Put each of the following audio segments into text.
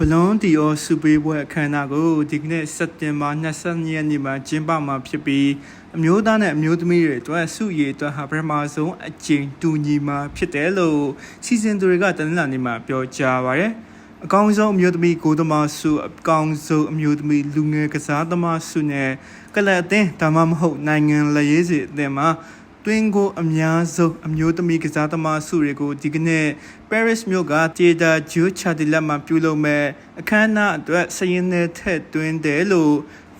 ဘလွန်ဒီအော်စူပေးပွဲအခမ်းအနားကိုဒီကနေ့စက်တင်ဘာ22ရက်နေ့မှာကျင်းပမှာဖြစ်ပြီးအမျိုးသားနဲ့အမျိုးသမီးတွေအတွက်စုရည်အတွက်ဟာပထမဆုံးအကြိမ်တူညီမှာဖြစ်တယ်လို့စီစဉ်သူတွေကတနင်္လာနေ့မှာပြောကြားပါရယ်အကောင်းဆုံးအမျိုးသမီးကိုသမားစုအကောင်းဆုံးအမျိုးသမီးလူငယ်ကစားသမားစုနဲ့ကလပ်အသင်းဒါမှမဟုတ်နိုင်ငံလက်ရေးစီအသင်းမှာ တွင်းကိုအများဆုံးအမျိုးသမီးကစားသမားစုတွေကိုဒီကနေ့ Paris မြို့က Theater Jules Châtelet မှာပြုလုပ်မဲ့အခမ်းအနားအတွက်စည်ရင်းနဲ့ထည့်သွင်းတယ်လို့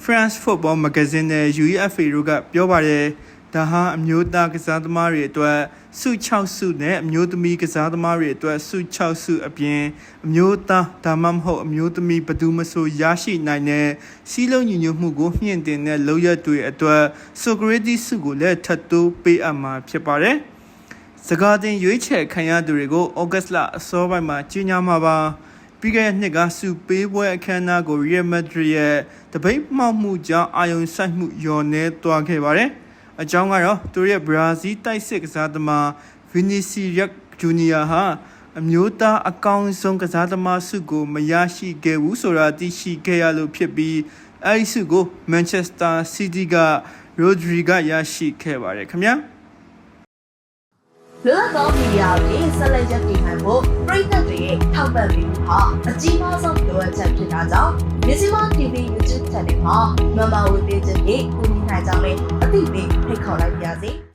France Football Magazine နဲ့ UEFA တို့ကပြောပါတယ် ဒါဟာအမျိုးသားကစားသမားတွေအတွက်စု6စုနဲ့အမျိုးသမီးကစားသမားတွေအတွက်စု6စုအပြင်အမျိုးသားဒါမှမဟုတ်အမျိုးသမီးဘယ်သူမဆိုရရှိနိုင်တဲ့စီးလုံးညီညွတ်မှုကိုမြင့်တင်တဲ့လောက်ရတွေအတွက်ဆိုကရတီစုကိုလည်းထပ်တိုးပေးအပ်မှာဖြစ်ပါတယ်။စကားတင်ရွေးချယ်ခံရသူတွေကိုဩဂတ်စ်လအစောပိုင်းမှာကြီးညာမှာပါ။ပြီးခဲ့တဲ့နှစ်ကစူပေးပွဲအခမ်းအနားကို Real Madrid ရဲ့တပိတ်မှောက်မှုကြောင့်အာယုံဆိုင်မှုလျော်နေသွားခဲ့ပါတယ်။ အကြောင်းကတော့သူတို့ရဲ့ဘရာဇီးတိုက်စစ်ကစားသမား Vinicius Junior ဟာအမျိုးသားအကောင်းဆုံးကစားသမားစုကိုမရရှိခဲ့ဘူးဆိုတာသိရှိခဲ့ရလို့ဖြစ်ပြီးအဲဒီစုကို Manchester City က Rodri ကရရှိခဲ့ပါတယ်ခင်ဗျာလွတ်လပ်သောမီဒီယာတွေဆက်လက်ရပ်တည်နိုင်ဖို့ပြည်သက်တွေရဲ့ထောက်ပံ့ပေးမှုဟာအကြီးမားဆုံးလိုအပ်ချက်ဖြစ်တာကြောင့်မြစီမ TV YouTube Channel မှာ Member ဝင်ပေးခြင်းဖြင့်ကူညီနိုင်ကြမယ်အသိပေးဖိတ်ခေါ်လိုက်ပါရစေ။